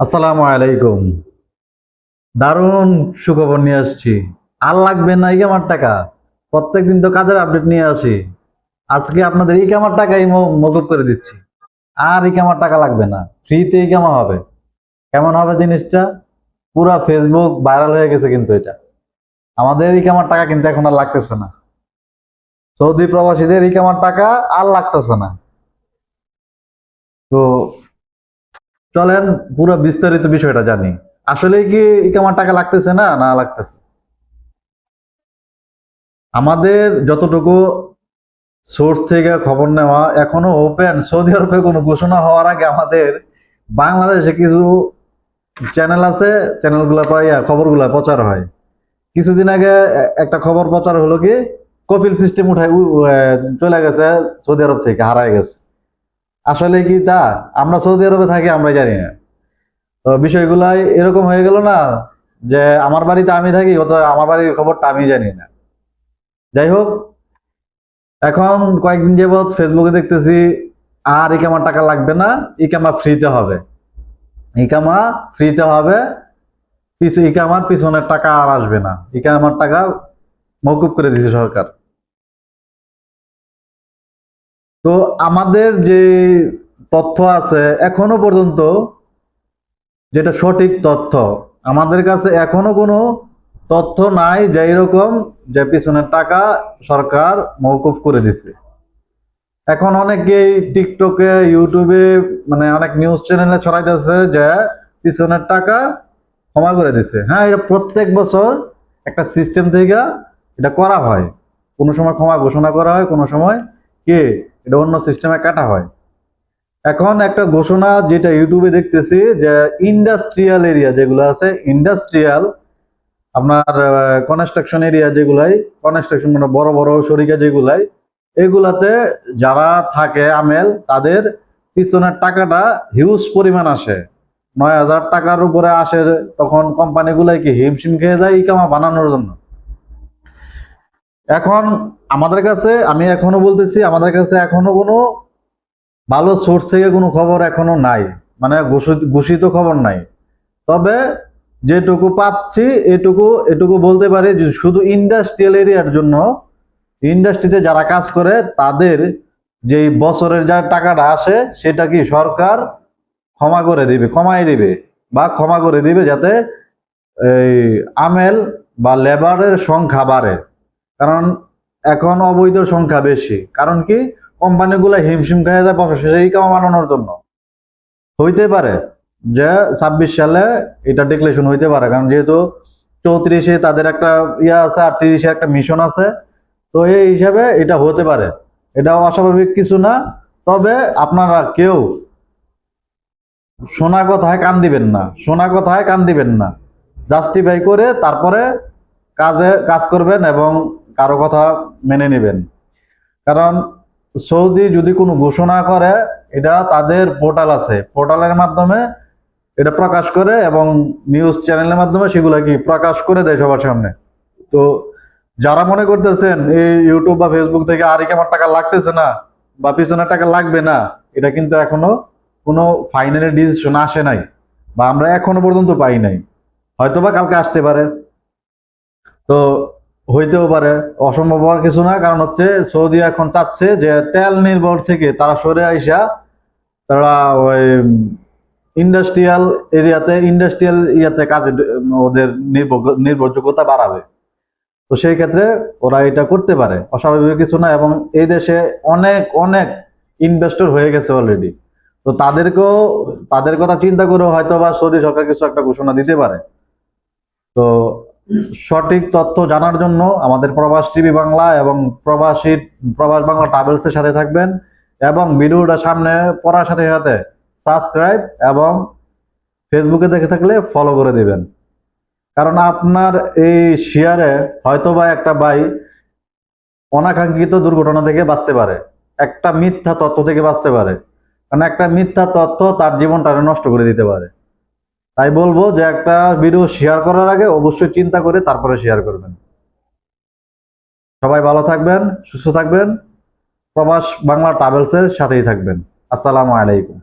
আসসালামু আলাইকুম। দারুণ সুখবর নিয়ে আসছি। আর লাগবে না এই আমার টাকা। প্রত্যেক দিন তো কাজের আপডেট নিয়ে আসি। আজকে আপনাদের এই কামার টাকাই মকুব করে দিচ্ছি। আর এই কামার টাকা লাগবে না। ফ্রিতে এই কামা হবে। কেমন হবে জিনিসটা? পুরা ফেসবুক ভাইরাল হয়ে গেছে কিন্তু এটা। আমাদের এই কামার টাকা কিন্তু এখন আর লাগতেছে না। সৌদি প্রবাসীদের এই কামার টাকা আর লাগতেছে না। তো চলেন, পুরো বিস্তারিত বিষয়টা জানি। আসলে কি ইকামার টাকা লাগতেছে না? না লাগতেছে। আমাদের যতটুকু সোর্স থেকে খবর নেওয়া এখনও ওপেন সৌদি আরবে কোনো ঘোষণা হওয়ার আগে আমাদের বাংলাদেশে কিছু চ্যানেল আছে চ্যানেলগুলো পাইয়া খবরগুলো প্রচার হয়। কিছুদিন আগে একটা খবর প্রচার হলো কি কপিল সিস্টেম উঠায় চলে গেছে সৌদি আরব থেকে, হারায় গেছে। আসলে কি তা? আমরা সৌদি আরবে থাকি আমরা জানি না। তো বিষয়গুলাই এরকম হয়ে গেল না যে আমার বাড়িতে আমি থাকি অত আমার বাড়ির খবরটা আমি জানি না। যাই হোক, এখন কয়েকদিন যাবৎ ফেসবুকে দেখতেছি, আর ইকামার টাকা লাগবে না, ইকামা ফ্রিতে হবে। ইকামা ফ্রিতে হবে, পিছু, ইকামার পিছনের টাকা আর আসবে না। ইকামার টাকা মকুব করে দিয়েছে সরকার। তো আমাদের যে তথ্য আছে এখনও পর্যন্ত যেটা সঠিক তথ্য, আমাদের কাছে এখনও কোনো তথ্য নাই যে এরকম যে পিছনের টাকা সরকার মৌকুফ করে দিছে। এখন অনেকেই টিকটকে, ইউটিউবে মানে অনেক নিউজ চ্যানেলে ছড়াইতেছে যে পিছনের টাকা ক্ষমা করে দিছে। হ্যাঁ এটা প্রত্যেক বছর একটা সিস্টেম থেকে এটা করা হয়। কোনো সময় ক্ষমা ঘোষণা করা হয়, কোনো সময় কি এটা অন্য সিস্টেমে কাটা হয়। এখন একটা ঘোষণা যেটা ইউটিউবে দেখতেছি যে ইন্ডাস্ট্রিয়াল এরিয়া যেগুলো আছে ইন্ডাস্ট্রিয়াল আপনার কনস্ট্রাকশন এরিয়া যেগুলাই কনস্ট্রাকশন মানে বড় বড় সরিকা যেগুলাই, এগুলাতে যারা থাকে আমেল তাদের পিছনের টাকাটা হিউজ পরিমাণ আসে। নয় হাজার টাকার উপরে আসে তখন কোম্পানিগুলাই কি হিমশিম খেয়ে যায় ইকামা বানানোর জন্য? এখন আমাদের কাছে, আমি এখনও বলতেছি, আমাদের কাছে এখনও কোনো ভালো সোর্স থেকে কোনো খবর এখনও নাই। মানে ঘোষিত খবর নাই। তবে যেটুকু পাচ্ছি, এটুকু এটুকু বলতে পারি যে শুধু ইন্ডাস্ট্রিয়াল এরিয়ার জন্য ইন্ডাস্ট্রিতে যারা কাজ করে, তাদের যে বছরের যা টাকাটা আসে, সেটা কি সরকার ক্ষমা করে দিবে কমাই দিবে, বা ক্ষমা করে দিবে যাতে এই আমেল বা লেবারের সংখ্যা বাড়ে। কারণ এখন অবৈধ সংখ্যা বেশি। কারণ কি? কোম্পানিগুলো হিমশিম খেয়ে যায় বছর শেষে এই কামা বানানোর জন্য। হইতে পারে যে ছাব্বিশ সালে এটা ডিক্লেশন হইতে পারে, কারণ যেহেতু চৌত্রিশে তাদের একটা ইয়ে আছে, আর তিরিশে একটা মিশন আছে, তো এই হিসাবে এটা হতে পারে। এটা অস্বাভাবিক কিছু না, তবে আপনারা কেউ শোনা কথায় কান দিবেন না শোনা কথায় কান দিবেন না। জাস্টিফাই করে তারপরে কাজে, কাজ করবেন এবং কারও কথা মেনে নেবেন। কারণ সৌদি যদি কোনো ঘোষণা করে, এটা তাদের পোর্টাল আছে। পোর্টালের মাধ্যমে এটা প্রকাশ করে এবং নিউজ চ্যানেলের মাধ্যমে সেগুলো কি প্রকাশ করে দেয় সবার সামনে। তো যারা মনে করতেছেন, এই ইউটিউব বা ফেসবুক থেকে আর আমার টাকা লাগতেছে না বা পিছনের টাকা লাগবে না, এটা কিন্তু এখনও কোনো ফাইনালি ডিসিশন আসে নাই বা আমরা এখনও পর্যন্ত পাই নাই। হয়তো বা কালকে আসতে পারে। তো হইতেও পারে, অসম্ভব হওয়ার কিছু না, কারণ হচ্ছে সৌদি এখন চাচ্ছে যে তেল নির্ভর থেকে তারা সরে আইসা তারা ওই ইন্ডাস্ট্রিয়াল এরিয়াতে ইন্ডাস্ট্রিয়াল ইয়াতে কাজে ওদের নির্ভর, নির্ভরযোগ্যতা বাড়াবে। তো সেই ক্ষেত্রে ওরা এটা করতে পারে, অস্বাভাবিক কিছু না, এবং এই দেশে অনেক অনেক ইনভেস্টর হয়ে গেছে অলরেডি তো তাদেরকেও, তাদের কথা চিন্তা করেও হয়তো বা সৌদি সরকার কিছু একটা ঘোষণা দিতে পারে। তো সঠিক তথ্য জানার জন্য আমাদের প্রবাস টিভি বাংলা এবং প্রবাসী, প্রবাস বাংলা ট্রাভেলসের সাথে থাকবেন এবং ভিডিওটা সামনে পড়ার সাথে সাথে সাবস্ক্রাইব এবং ফেসবুকে দেখে থাকলে ফলো করে দিবেন। কারণ আপনার এই শেয়ারে হয়তো বা একটা ভাই অনাকাঙ্ক্ষিত দুর্ঘটনা থেকে বাঁচতে পারে, একটা মিথ্যা তথ্য থেকে বাঁচতে পারে, কারণ একটা মিথ্যা তথ্য তার জীবনটা নষ্ট করে দিতে পারে। তাই বলব যে একটা ভিডিও শেয়ার করার আগে অবশ্যই চিন্তা করে তারপরে শেয়ার করবেন। সবাই ভালো থাকবেন, সুস্থ থাকবেন। প্রবাস বাংলা ট্রাভেলসের সাথেই থাকবেন। আসসালামু আলাইকুম।